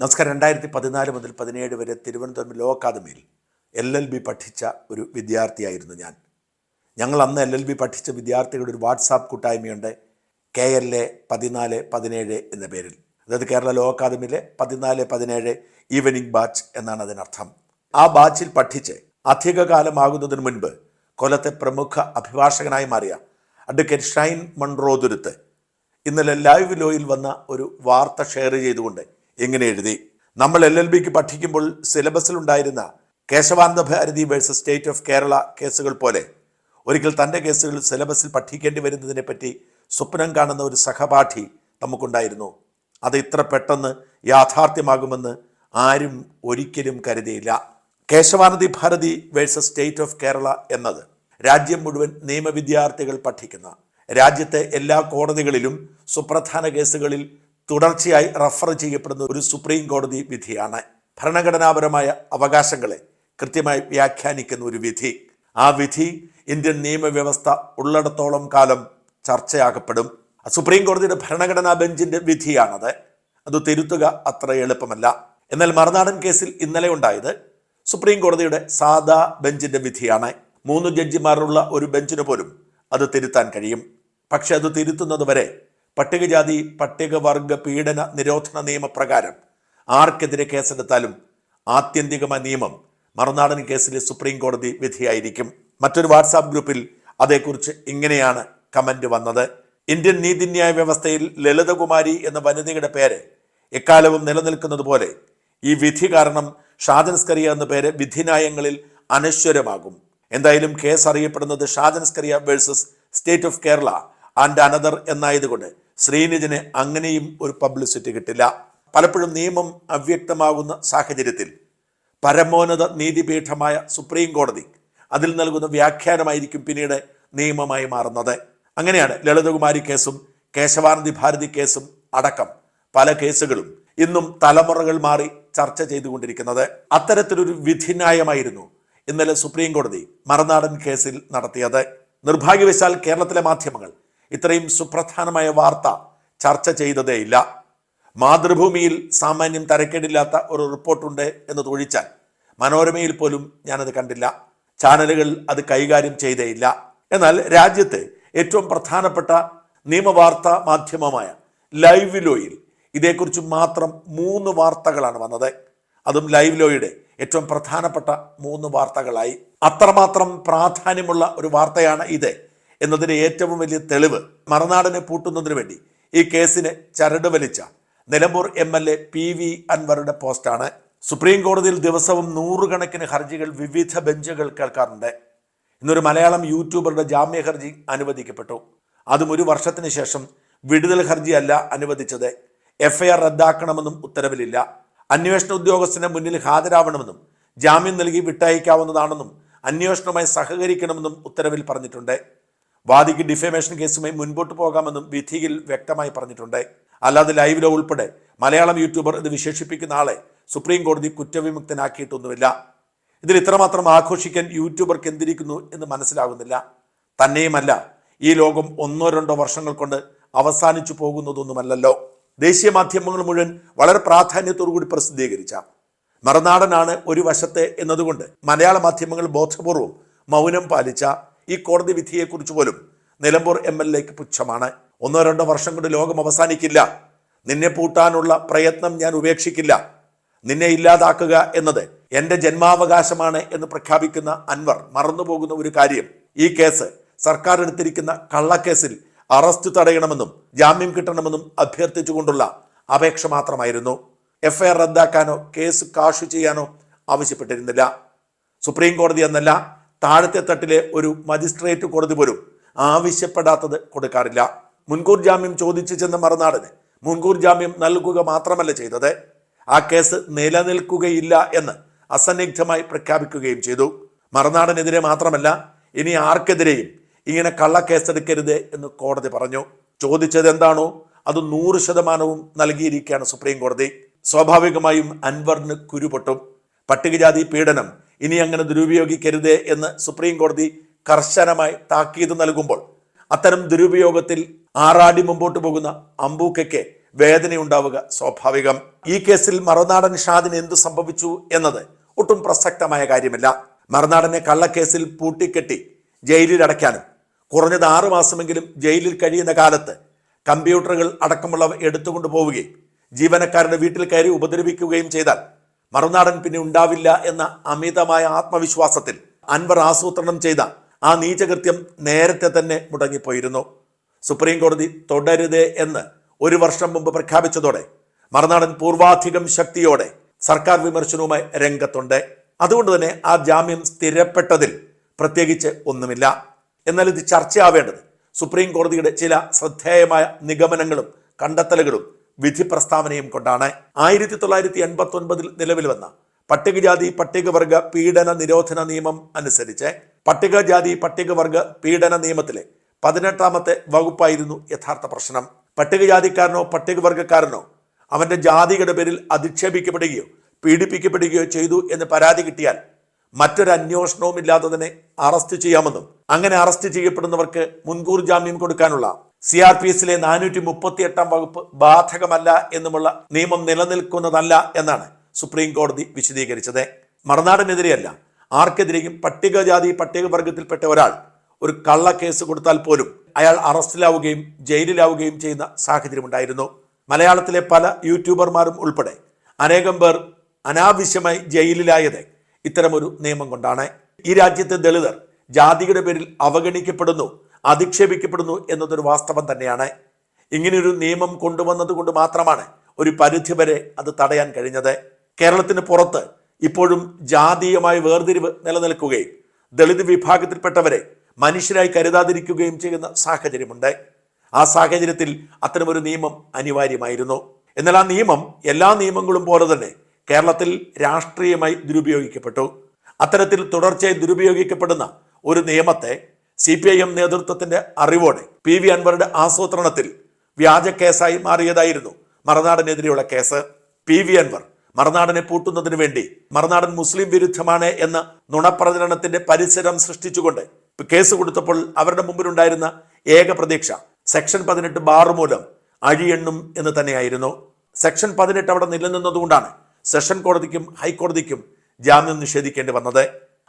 നമസ്കാരം. രണ്ടായിരത്തി പതിനാല് മുതൽ പതിനേഴ് വരെ തിരുവനന്തപുരം ലോ അക്കാദമിയിൽ എൽ എൽ ബി പഠിച്ച ഒരു വിദ്യാർത്ഥിയായിരുന്നു ഞാൻ. ഞങ്ങൾ അന്ന് എൽ എൽ ബി പഠിച്ച വിദ്യാർത്ഥികളുടെ ഒരു വാട്സാപ്പ് കൂട്ടായ്മയുണ്ട്. കെ എൽ എ പതിനാല് പതിനേഴ് എന്ന പേരിൽ. അതായത് കേരള ലോ അക്കാദമിയിലെ പതിനാല് പതിനേഴ് ഈവനിങ് ബാച്ച് എന്നാണ് അതിനർത്ഥം. ആ ബാച്ചിൽ പഠിച്ച് അധികകാലമാകുന്നതിന് മുൻപ് കൊല്ലത്തെ പ്രമുഖ അഭിഭാഷകനായി മാറിയ അഡ്വക്കേറ്റ് ഷൈൻ മൺറോതുരുത്ത് ഇന്നലെ ലൈവ് ലോയിൽ വന്ന ഒരു വാർത്ത ഷെയർ ചെയ്തുകൊണ്ട് ഇങ്ങനെ എഴുതി? നമ്മൾ എൽ എൽ ബിക്ക് പഠിക്കുമ്പോൾ സിലബസിലുണ്ടായിരുന്ന Kesavananda Bharati versus state of Kerala കേസുകൾ പോലെ ഒരിക്കൽ തന്റെ കേസുകൾ സിലബസിൽ പഠിക്കേണ്ടി വരുന്നതിനെ പറ്റി സ്വപ്നം കാണുന്ന ഒരു സഹപാഠി നമുക്കുണ്ടായിരുന്നു. അത് ഇത്ര പെട്ടെന്ന് യാഥാർത്ഥ്യമാകുമെന്ന് ആരും ഒരിക്കലും കരുതിയില്ല. Kesavananda Bharati versus state of Kerala എന്നത് രാജ്യം മുഴുവൻ നിയമവിദ്യാർത്ഥികൾ പഠിക്കുന്ന രാജ്യത്തെ എല്ലാ കോടതികളിലും സുപ്രധാന കേസുകളിൽ തുടർച്ചയായി റഫർ ചെയ്യപ്പെടുന്ന ഒരു സുപ്രീം കോടതി വിധിയാണ്. ഭരണഘടനാപരമായ അവകാശങ്ങളെ കൃത്യമായി വ്യാഖ്യാനിക്കുന്ന ഒരു വിധി. ആ വിധി ഇന്ത്യൻ നിയമവ്യവസ്ഥ ഉള്ളിടത്തോളം കാലം ചർച്ചയാകപ്പെടും സുപ്രീം കോടതിയുടെ ഭരണഘടനാ ബെഞ്ചിന്റെ വിധിയാണത്. അത് തിരുത്തുക അത്ര എളുപ്പമല്ല. എന്നാൽ മറുനാടൻ കേസിൽ ഇന്നലെ ഉണ്ടായത് സുപ്രീം കോടതിയുടെ സാദാ ബെഞ്ചിന്റെ വിധിയാണ്. മൂന്ന് ജഡ്ജിമാരുള്ള ഒരു ബെഞ്ചിന് പോലും അത് തിരുത്താൻ കഴിയും. പക്ഷെ അത് തിരുത്തുന്നത് വരെ പട്ടികജാതി പട്ടികവർഗ പീഡന നിരോധന നിയമപ്രകാരം ആർക്കെതിരെ കേസെടുത്താലും ആത്യന്തികമായ നിയമം മറുനാടൻ കേസിലെ സുപ്രീം കോടതി വിധിയായിരിക്കും. മറ്റൊരു വാട്സാപ്പ് ഗ്രൂപ്പിൽ അതേക്കുറിച്ച് ഇങ്ങനെയാണ് കമന്റ് വന്നത്. ഇന്ത്യൻ നീതിന്യായ വ്യവസ്ഥയിൽ ലളിതകുമാരി എന്ന വനിതയുടെ പേര് എക്കാലവും നിലനിൽക്കുന്നത് പോലെ ഈ വിധി കാരണം ഷാജൻസ്കറിയ എന്ന പേര് വിധിനായങ്ങളിൽ അനശ്വരമാകും. എന്തായാലും കേസ് അറിയപ്പെടുന്നത് Shajan Skaria versus state of Kerala and another എന്നായതുകൊണ്ട് ശ്രീനിജിന് അങ്ങനെയും ഒരു പബ്ലിസിറ്റി കിട്ടില്ല. പലപ്പോഴും നിയമം അവ്യക്തമാകുന്ന സാഹചര്യത്തിൽ പരമോന്നത നീതിപീഠമായ സുപ്രീം കോടതി അതിൽ നൽകുന്ന വ്യാഖ്യാനമായിരിക്കും പിന്നീട് നിയമമായി മാറുന്നത്. അങ്ങനെയാണ് ലളിതകുമാരി കേസും കേശവാനന്ദി ഭാരതി കേസും അടക്കം പല കേസുകളും ഇന്നും തലമുറകൾ മാറി ചർച്ച ചെയ്തുകൊണ്ടിരിക്കുന്നത്. അത്തരത്തിലൊരു വിധിന്യായമായിരുന്നു ഇന്നലെ സുപ്രീം കോടതി മറുനാടൻ കേസിൽ നടത്തിയത്. നിർഭാഗ്യവശാൽ കേരളത്തിലെ മാധ്യമങ്ങൾ ഇത്രയും സുപ്രധാനമായ വാർത്ത ചർച്ച ചെയ്തതേയില്ല. മാതൃഭൂമിയിൽ സാമാന്യം തരക്കേടില്ലാത്ത ഒരു റിപ്പോർട്ടുണ്ട് എന്ന് തൊഴിച്ചാൽ മനോരമയിൽ പോലും ഞാനത് കണ്ടില്ല. ചാനലുകൾ അത് കൈകാര്യം ചെയ്തേയില്ല. എന്നാൽ രാജ്യത്തെ ഏറ്റവും പ്രധാനപ്പെട്ട നിയമവാർത്താ മാധ്യമമായ ലൈവ് ലോയിൽ ഇതേക്കുറിച്ച് മാത്രം മൂന്ന് വാർത്തകളാണ് വന്നത്. അതും ലൈവ് ലോയുടെ ഏറ്റവും പ്രധാനപ്പെട്ട മൂന്ന് വാർത്തകളായി. അത്രമാത്രം പ്രാധാന്യമുള്ള ഒരു വാർത്തയാണ് ഇത്. എന്നതിന്റെ ഏറ്റവും വലിയ തെളിവ് മറുനാടിനെ പൂട്ടുന്നതിന് വേണ്ടി ഈ കേസിനെ ചരട് വലിച്ച Nilambur M L A P V അൻവറുടെ പോസ്റ്റാണ്. സുപ്രീം കോടതിയിൽ ദിവസവും നൂറുകണക്കിന് ഹർജികൾ വിവിധ ബെഞ്ചുകൾ കേൾക്കാറുണ്ട്. ഇന്നൊരു മലയാളം യൂട്യൂബറുടെ ജാമ്യ ഹർജി അനുവദിക്കപ്പെട്ടു. അതും ഒരു വർഷത്തിന് ശേഷം വിടുതൽ ഹർജിയല്ല അനുവദിച്ചത്. എഫ്ഐആർ റദ്ദാക്കണമെന്നും ഉത്തരവിലില്ല. അന്വേഷണ ഉദ്യോഗസ്ഥന് മുന്നിൽ ഹാജരാവണമെന്നും ജാമ്യം നൽകി വിട്ടയക്കാവുന്നതാണെന്നും അന്വേഷണവുമായി സഹകരിക്കണമെന്നും ഉത്തരവിൽ പറഞ്ഞിട്ടുണ്ട്. വാദിക്ക് ഡിഫേമേഷൻ കേസുമായി മുൻപോട്ട് പോകാമെന്നും വിധിയിൽ വ്യക്തമായി പറഞ്ഞിട്ടുണ്ട്. അല്ലാതെ ലൈവിലോ ഉൾപ്പെടെ മലയാളം യൂട്യൂബർ എന്ന് വിശേഷിപ്പിക്കുന്ന ആളെ സുപ്രീം കോടതി കുറ്റവിമുക്തനാക്കിയിട്ടൊന്നുമില്ല. ഇതിൽ ഇത്രമാത്രം ആഘോഷിക്കാൻ യൂട്യൂബർക്ക് എന്തിരിക്കുന്നു എന്ന് മനസ്സിലാകുന്നില്ല. തന്നെയുമല്ല ഈ ലോകം ഒന്നോ രണ്ടോ വർഷങ്ങൾ കൊണ്ട് അവസാനിച്ചു പോകുന്നതൊന്നുമല്ലല്ലോ. ദേശീയ മാധ്യമങ്ങൾ മുഴുവൻ വളരെ പ്രാധാന്യത്തോടുകൂടി പ്രസിദ്ധീകരിച്ച മറുനാടനാണ് ഒരു വശത്തെ എന്നതുകൊണ്ട് മലയാള മാധ്യമങ്ങൾ ബോധപൂർവം മൗനം പാലിച്ച ഈ കോടതി വിധിയെക്കുറിച്ച് പോലും നിലമ്പൂർ എം എൽ എക്ക് പുച്ഛമാണ്. ഒന്നോ രണ്ടോ വർഷം കൊണ്ട് ലോകം അവസാനിക്കില്ല. നിന്നെ പൂട്ടാനുള്ള പ്രയത്നം ഞാൻ ഉപേക്ഷിക്കില്ല. നിന്നെ ഇല്ലാതാക്കുക എന്നത് എന്റെ ജന്മാവകാശമാണ് എന്ന് പ്രഖ്യാപിക്കുന്ന അൻവർ മറന്നുപോകുന്ന ഒരു കാര്യം. ഈ കേസ് സർക്കാർ എടുത്തിരിക്കുന്ന കള്ളക്കേസിൽ അറസ്റ്റ് തടയണമെന്നും ജാമ്യം കിട്ടണമെന്നും അഭ്യർത്ഥിച്ചുകൊണ്ടുള്ള അപേക്ഷ മാത്രമായിരുന്നു. എഫ്ഐആർ റദ്ദാക്കാനോ കേസ് കാഷു ചെയ്യാനോ ആവശ്യപ്പെട്ടിരുന്നില്ല. സുപ്രീം കോടതി എന്നല്ല താഴത്തെ തട്ടിലെ ഒരു മജിസ്ട്രേറ്റ് കോടതി പോലും ആവശ്യപ്പെടാത്തത് കൊടുക്കാറില്ല. മുൻകൂർ ജാമ്യം ചോദിച്ചു ചെന്ന മറുനാടന് മുൻകൂർ ജാമ്യം നൽകുക മാത്രമല്ല ചെയ്തത്. ആ കേസ് നിലനിൽക്കുകയില്ല എന്ന് അസന്നിഗ്ധമായി പ്രഖ്യാപിക്കുകയും ചെയ്തു. മറുനാടനെതിരെ മാത്രമല്ല ഇനി ആർക്കെതിരെയും ഇങ്ങനെ കള്ളക്കേസെടുക്കരുത് എന്ന് കോടതി പറഞ്ഞു. ചോദിച്ചത് എന്താണോ അത് നൂറ് ശതമാനവും നൽകിയിരിക്കുകയാണ് സുപ്രീം കോടതി. സ്വാഭാവികമായും അൻവറിന് കുരുപൊട്ടും പട്ടികജാതി പീഡനം ഇനി അങ്ങനെ ദുരുപയോഗിക്കരുത് എന്ന് സുപ്രീം കോടതി കർശനമായി താക്കീത് നൽകുമ്പോൾ അത്തരം ദുരുപയോഗത്തിൽ ആറാടി മുമ്പോട്ട് പോകുന്ന അമ്പൂക്കയ്ക്ക് വേദനയുണ്ടാവുക സ്വാഭാവികം. ഈ കേസിൽ മറുനാടൻ ഷാദിന് എന്ത് സംഭവിച്ചു എന്നത് ഒട്ടും പ്രസക്തമായ കാര്യമല്ല. മറുനാടനെ കള്ളക്കേസിൽ പൂട്ടിക്കെട്ടി ജയിലിൽ അടയ്ക്കാനും കുറഞ്ഞത് ആറു മാസമെങ്കിലും ജയിലിൽ കഴിയുന്ന കാലത്ത് കമ്പ്യൂട്ടറുകൾ അടക്കമുള്ളവ എടുത്തുകൊണ്ട് പോവുകയും ജീവനക്കാരുടെ വീട്ടിൽ കയറി ഉപദ്രവിക്കുകയും ചെയ്താൽ മറുനാടൻ പിന്നെ ഉണ്ടാവില്ല എന്ന അമിതമായ ആത്മവിശ്വാസത്തിൽ അൻവർ ആസൂത്രണം ചെയ്ത ആ നീചകൃത്യം നേരത്തെ തന്നെ മുടങ്ങിപ്പോയിരുന്നു. സുപ്രീം കോടതി തുടരുത് എന്ന് ഒരു വർഷം മുമ്പ് പ്രഖ്യാപിച്ചതോടെ മറുനാടൻ പൂർവാധികം ശക്തിയോടെ സർക്കാർ വിമർശനവുമായി രംഗത്തുണ്ട്. അതുകൊണ്ട് തന്നെ ആ ജാമ്യം സ്ഥിരപ്പെട്ടതിൽ പ്രത്യേകിച്ച് ഒന്നുമില്ല. എന്നാൽ ഇത് ചർച്ചയാവേണ്ടത് സുപ്രീം കോടതിയുടെ ചില ശ്രദ്ധേയമായ നിഗമനങ്ങളും കണ്ടെത്തലുകളും വിധി പ്രസ്താവനയും കൊണ്ടാണ് ആയിരത്തി തൊള്ളായിരത്തി എൺപത്തി ഒൻപതിൽ നിലവിൽ വന്ന പട്ടികജാതി പട്ടികവർഗ പീഡന നിരോധന നിയമം അനുസരിച്ച് പട്ടികജാതി പട്ടികവർഗ പീഡന നിയമത്തിലെ പതിനെട്ടാമത്തെ വകുപ്പായിരുന്നു യഥാർത്ഥ പ്രശ്നം. പട്ടികജാതിക്കാരനോ പട്ടികവർഗക്കാരനോ അവന്റെ ജാതിയുടെ പേരിൽ അധിക്ഷേപിക്കപ്പെടുകയോ പീഡിപ്പിക്കപ്പെടുകയോ ചെയ്തു എന്ന് പരാതി കിട്ടിയാൽ മറ്റൊരു അന്വേഷണവും ഇല്ലാതെ തന്നെ അറസ്റ്റ് ചെയ്യാമെന്നും അങ്ങനെ അറസ്റ്റ് ചെയ്യപ്പെടുന്നവർക്ക് മുൻകൂർ ജാമ്യം കൊടുക്കാനുള്ള സി ആർ പി എസിലെ നാനൂറ്റി മുപ്പത്തി എട്ടാം വകുപ്പ് ബാധകമല്ല എന്നുമുള്ള നിയമം നിലനിൽക്കുന്നതല്ല എന്നാണ് സുപ്രീം കോടതി വിശദീകരിച്ചത്. മറുനാടിനെതിരെയല്ല ആർക്കെതിരെയും പട്ടികജാതി പട്ടികവർഗത്തിൽപ്പെട്ട ഒരാൾ ഒരു കള്ളക്കേസ് കൊടുത്താൽ പോലും അയാൾ അറസ്റ്റിലാവുകയും ജയിലിലാവുകയും ചെയ്യുന്ന സാഹചര്യമുണ്ടായിരുന്നു. മലയാളത്തിലെ പല യൂട്യൂബർമാരും ഉൾപ്പെടെ അനേകം പേർ അനാവശ്യമായി ജയിലിലായത് ഇത്തരമൊരു നിയമം കൊണ്ടാണ്. ഈ രാജ്യത്തെ ദളിതർ ജാതിയുടെ പേരിൽ അവഗണിക്കപ്പെടുന്നു അധിക്ഷേപിക്കപ്പെടുന്നു എന്നതൊരു വാസ്തവം തന്നെയാണ്. ഇങ്ങനെയൊരു നിയമം കൊണ്ടുവന്നത് കൊണ്ട് മാത്രമാണ് ഒരു പരിധി വരെ അത് തടയാൻ കഴിഞ്ഞത്. കേരളത്തിന് പുറത്ത് ഇപ്പോഴും ജാതീയമായ വേർതിരിവ് നിലനിൽക്കുകയും ദളിത് വിഭാഗത്തിൽപ്പെട്ടവരെ മനുഷ്യരായി കരുതാതിരിക്കുകയും ചെയ്യുന്ന സാഹചര്യമുണ്ട്. ആ സാഹചര്യത്തിൽ അത്തരമൊരു നിയമം അനിവാര്യമായിരുന്നു. എന്നാൽ ആ നിയമം എല്ലാ നിയമങ്ങളും പോലെ തന്നെ കേരളത്തിൽ രാഷ്ട്രീയമായി ദുരുപയോഗിക്കപ്പെട്ടു. അത്തരത്തിൽ തുടർച്ചയായി ദുരുപയോഗിക്കപ്പെടുന്ന ഒരു നിയമത്തെ സി പി ഐ എം നേതൃത്വത്തിന്റെ അറിവോടെ പി വി അൻവറുടെ ആസൂത്രണത്തിൽ വ്യാജ കേസായി മാറിയതായിരുന്നു മറുനാടനെതിരെയുള്ള കേസ്. പി വി അൻവർ മറുനാടനെ പൂട്ടുന്നതിന് വേണ്ടി മറുനാടൻ മുസ്ലിം വിരുദ്ധമാണ് എന്ന നുണപ്രചരണത്തിന്റെ പരിസരം സൃഷ്ടിച്ചുകൊണ്ട് കേസ് കൊടുത്തപ്പോൾ അവരുടെ മുമ്പിലുണ്ടായിരുന്ന ഏക പ്രതീക്ഷ സെക്ഷൻ പതിനെട്ട് ബാർ മൂലം അഴിയെണ്ണും എന്ന് തന്നെയായിരുന്നു. സെക്ഷൻ പതിനെട്ട് അവിടെ നിലനിന്നതുകൊണ്ടാണ് സെഷൻ കോടതിക്കും ഹൈക്കോടതിക്കും ജാമ്യം നിഷേധിക്കേണ്ടി വന്നത്.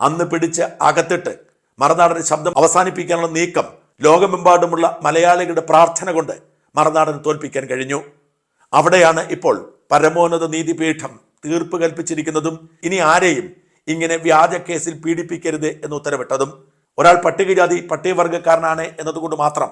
അന്ന് പിടിച്ച് അകത്തിട്ട് മറുനാടന്റെ ശബ്ദം അവസാനിപ്പിക്കാനുള്ള നീക്കം ലോകമെമ്പാടുമുള്ള മലയാളികളുടെ പ്രാർത്ഥന കൊണ്ട് മറുനാടന് തോൽപ്പിക്കാൻ കഴിഞ്ഞു. അവിടെയാണ് ഇപ്പോൾ പരമോന്നത നീതിപീഠം തീർപ്പ് കൽപ്പിച്ചിരിക്കുന്നതും ഇനി ആരെയും ഇങ്ങനെ വ്യാജ കേസിൽ പീഡിപ്പിക്കരുത് എന്ന് ഉത്തരവിട്ടതും. ഒരാൾ പട്ടികജാതി പട്ടികവർഗക്കാരനാണ് എന്നതുകൊണ്ട് മാത്രം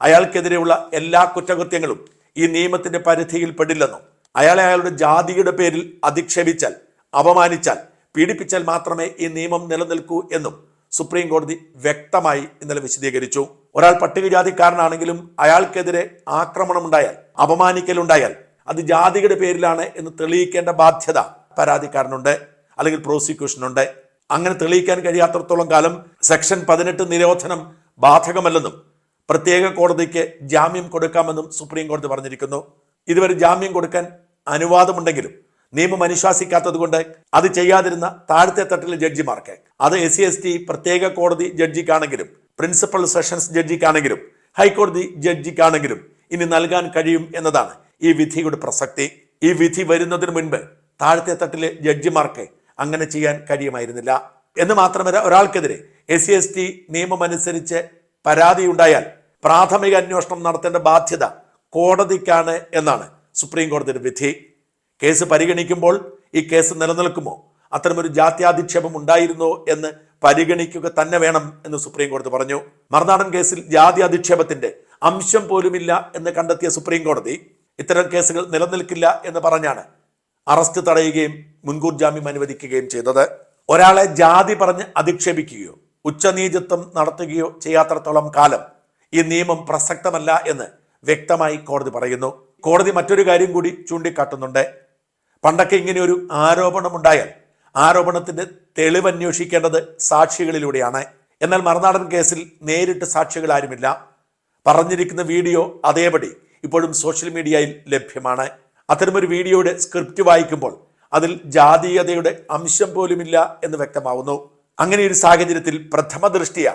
അയാൾക്കെതിരെയുള്ള എല്ലാ കുറ്റകൃത്യങ്ങളും ഈ നിയമത്തിന്റെ പരിധിയിൽ പെടില്ലെന്നും അയാളെ അയാളുടെ ജാതിയുടെ പേരിൽ അധിക്ഷേപിച്ചാൽ അപമാനിച്ചാൽ പീഡിപ്പിച്ചാൽ മാത്രമേ ഈ നിയമം നിലനിൽക്കൂ എന്നും സുപ്രീം കോടതി വ്യക്തമായി ഇന്നലെ വിശദീകരിച്ചു. ഒരാൾ പട്ടികജാതിക്കാരനാണെങ്കിലും അയാൾക്കെതിരെ ആക്രമണമുണ്ടായാൽ അപമാനിക്കലുണ്ടായാൽ അത് ജാതിയുടെ പേരിലാണ് എന്ന് തെളിയിക്കേണ്ട ബാധ്യത പരാതിക്കാരനുണ്ട് അല്ലെങ്കിൽ പ്രോസിക്യൂഷനുണ്ട്. അങ്ങനെ തെളിയിക്കാൻ കഴിയാത്തടത്തോളം കാലം സെക്ഷൻ പതിനെട്ട് നിരോധനം ബാധകമല്ലെന്നും പ്രത്യേക കോടതിക്ക് ജാമ്യം കൊടുക്കാമെന്നും സുപ്രീം കോടതി പറഞ്ഞിരിക്കുന്നു. ഇതുവരെ ജാമ്യം കൊടുക്കാൻ അനുവാദമുണ്ടെങ്കിലും നിയമം അനുശാസിക്കാത്തത് കൊണ്ട് അത് ചെയ്യാതിരുന്ന താഴത്തെ തട്ടിലെ ജഡ്ജിമാർക്ക്. അത് എസ് സി എസ് ടി പ്രത്യേക കോടതി ജഡ്ജിക്കാണെങ്കിലും പ്രിൻസിപ്പൽ സെഷൻസ് ജഡ്ജിക്കാണെങ്കിലും ഹൈക്കോടതി ജഡ്ജിക്കാണെങ്കിലും ഇനി നൽകാൻ കഴിയും എന്നതാണ് ഈ വിധിയുടെ പ്രസക്തി. ഈ വിധി വരുന്നതിന് മുൻപ് താഴത്തെ തട്ടിലെ ജഡ്ജിമാർക്ക് അങ്ങനെ ചെയ്യാൻ കഴിയുമായിരുന്നില്ല. എന്ന് മാത്രമല്ല ഒരാൾക്കെതിരെ എസ് സി എസ് ടി നിയമം അനുസരിച്ച് പരാതി ഉണ്ടായാൽ പ്രാഥമിക അന്വേഷണം നടത്തേണ്ട ബാധ്യത കോടതിക്കാണ് എന്നാണ് സുപ്രീം കോടതിയുടെ വിധി. കേസ് പരിഗണിക്കുമ്പോൾ ഈ കേസ് നിലനിൽക്കുമോ? അത്തരമൊരു ജാത്യാധിക്ഷേപം ഉണ്ടായിരുന്നോ എന്ന് പരിഗണിക്കുക തന്നെ വേണം എന്ന് സുപ്രീം കോടതി പറഞ്ഞു. മറുനാടൻ കേസിൽ ജാതി അധിക്ഷേപത്തിന്റെ അംശം പോലുമില്ല എന്ന് കണ്ടെത്തിയ സുപ്രീം കോടതി ഇത്തരം കേസുകൾ നിലനിൽക്കില്ല എന്ന് പറഞ്ഞാണ് അറസ്റ്റ് തടയുകയും മുൻകൂർ ജാമ്യം അനുവദിക്കുകയും ചെയ്തത്. ഒരാളെ ജാതി പറഞ്ഞ് അധിക്ഷേപിക്കുകയോ ഉച്ചനീചത്വം നടത്തുകയോ ചെയ്യാത്തടത്തോളം കാലം ഈ നിയമം പ്രസക്തമല്ല എന്ന് വ്യക്തമായി കോടതി പറയുന്നു. കോടതി മറ്റൊരു കാര്യം കൂടി ചൂണ്ടിക്കാട്ടുന്നുണ്ട്. പണ്ടൊക്കെ ഇങ്ങനെ ഒരു ആരോപണമുണ്ടായാൽ ആരോപണത്തിന്റെ തെളിവ് അന്വേഷിക്കേണ്ടത് സാക്ഷികളിലൂടെയാണ്. എന്നാൽ മറുനാടൻ കേസിൽ നേരിട്ട് സാക്ഷികൾ ആരുമില്ല. പറഞ്ഞിരിക്കുന്ന വീഡിയോ അതേപടി ഇപ്പോഴും സോഷ്യൽ മീഡിയയിൽ ലഭ്യമാണ്. അത്തരമൊരു വീഡിയോയുടെ സ്ക്രിപ്റ്റ് വായിക്കുമ്പോൾ അതിൽ ജാതീയതയുടെ അംശം പോലുമില്ല എന്ന് വ്യക്തമാവുന്നു. അങ്ങനെ ഒരു സാഹചര്യത്തിൽ പ്രഥമ ദൃഷ്ടിയ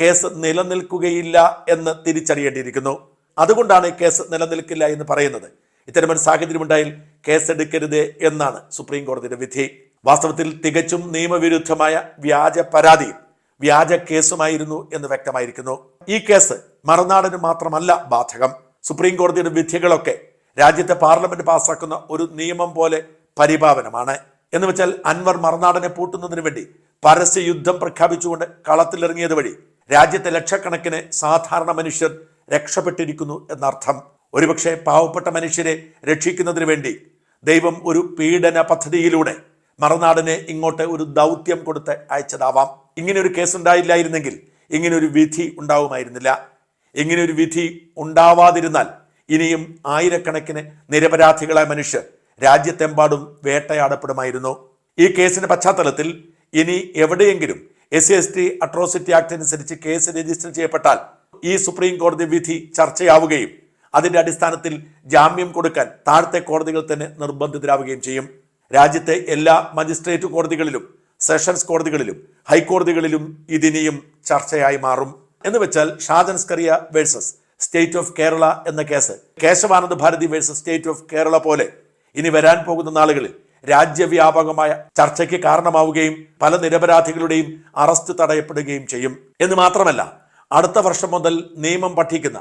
കേസ് നിലനിൽക്കുകയില്ല എന്ന് തിരിച്ചറിയേണ്ടിയിരിക്കുന്നു. അതുകൊണ്ടാണ് കേസ് നിലനിൽക്കില്ല എന്ന് പറയുന്നത്. ഇത്തരമൊരു സാഹചര്യമുണ്ടായാൽ കേസെടുക്കരുത് എന്നാണ് സുപ്രീം കോടതിയുടെ വിധി. വാസ്തവത്തിൽ തികച്ചും നിയമവിരുദ്ധമായ വ്യാജ പരാതിയും വ്യാജ കേസുമായിരുന്നു എന്ന് വ്യക്തമായിരിക്കുന്നു. ഈ കേസ് മറുനാടിന് മാത്രമല്ല ബാധകം. സുപ്രീം കോടതിയുടെ വിധികളൊക്കെ രാജ്യത്തെ പാർലമെന്റ് പാസാക്കുന്ന ഒരു നിയമം പോലെ പരിപാവനമാണ് എന്ന് വെച്ചാൽ അൻവർ മറുനാടനെ പൂട്ടുന്നതിന് വേണ്ടി പരസ്യ യുദ്ധം പ്രഖ്യാപിച്ചുകൊണ്ട് കളത്തിലിറങ്ങിയത് വഴി രാജ്യത്തെ ലക്ഷക്കണക്കിന് സാധാരണ മനുഷ്യർ രക്ഷപ്പെട്ടിരിക്കുന്നു എന്നർത്ഥം. ഒരുപക്ഷെ പാവപ്പെട്ട മനുഷ്യരെ രക്ഷിക്കുന്നതിന് വേണ്ടി ദൈവം ഒരു പീഡന പദ്ധതിയിലൂടെ മറുനാടിനെ ഇങ്ങോട്ട് ഒരു ദൗത്യം കൊടുത്ത് അയച്ചതാവാം. ഇങ്ങനെ ഒരു കേസ് ഉണ്ടായില്ലായിരുന്നെങ്കിൽ ഇങ്ങനെ ഒരു വിധി ഉണ്ടാവുമായിരുന്നില്ല. ഇങ്ങനെ ഒരു വിധി ഉണ്ടാവാതിരുന്നാൽ ഇനിയും ആയിരക്കണക്കിന് നിരപരാധികളായ മനുഷ്യർ രാജ്യത്തെമ്പാടും വേട്ടയാടപ്പെടുമായിരുന്നു. ഈ കേസിന്റെ പശ്ചാത്തലത്തിൽ ഇനി എവിടെയെങ്കിലും S C S T atrocity act അനുസരിച്ച് കേസ് രജിസ്റ്റർ ചെയ്യപ്പെട്ടാൽ ഈ സുപ്രീം കോടതി വിധി ചർച്ചയാവുകയും അതിന്റെ അടിസ്ഥാനത്തിൽ ജാമ്യം കൊടുക്കാൻ താഴത്തെ കോടതികൾ തന്നെ നിർബന്ധിതരാവുകയും ചെയ്യും. രാജ്യത്തെ എല്ലാ മജിസ്ട്രേറ്റ് കോടതികളിലും സെഷൻസ് കോടതികളിലും ഹൈക്കോടതികളിലും ഇതിനിയും ചർച്ചയായി മാറും. എന്ന് വെച്ചാൽ Shajan Scaria versus state of Kerala എന്ന case Kesavananda Bharati versus state of Kerala പോലെ ഇനി വരാൻ പോകുന്ന നാളുകളിൽ രാജ്യവ്യാപകമായ ചർച്ചയ്ക്ക് കാരണമാവുകയും പല നിരപരാധികളുടെയും അറസ്റ്റ് തടയപ്പെടുകയും ചെയ്യും. എന്ന് മാത്രമല്ല അടുത്ത വർഷം മുതൽ നിയമം പഠിക്കുന്ന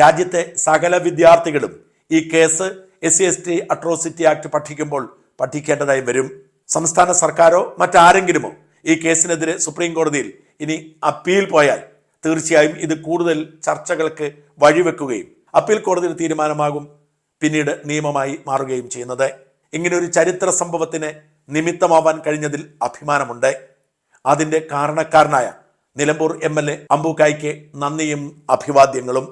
രാജ്യത്തെ സകല വിദ്യാർത്ഥികളും ഈ case S C S T atrocity act പഠിക്കുമ്പോൾ പഠിക്കേണ്ടതായി വരും. സംസ്ഥാന സർക്കാരോ മറ്റാരെങ്കിലുമോ ഈ കേസിനെതിരെ സുപ്രീം കോടതിയിൽ ഇനി അപ്പീൽ പോയാൽ തീർച്ചയായും ഇത് കൂടുതൽ ചർച്ചകൾക്ക് വഴിവെക്കുകയും അപ്പീൽ കോടതിയുടെ തീരുമാനമാകും പിന്നീട് നിയമമായി മാറുകയും ചെയ്യുന്നത്. ഇങ്ങനെ ഒരു ചരിത്ര സംഭവത്തിന് നിമിത്തമാവാൻ കഴിഞ്ഞതിൽ അഭിമാനമുണ്ട്. അതിന്റെ കാരണക്കാരനായ നിലമ്പൂർ എം എൽ എ അമ്പൂക്കായ്ക്ക് നന്ദിയും അഭിവാദ്യങ്ങളും.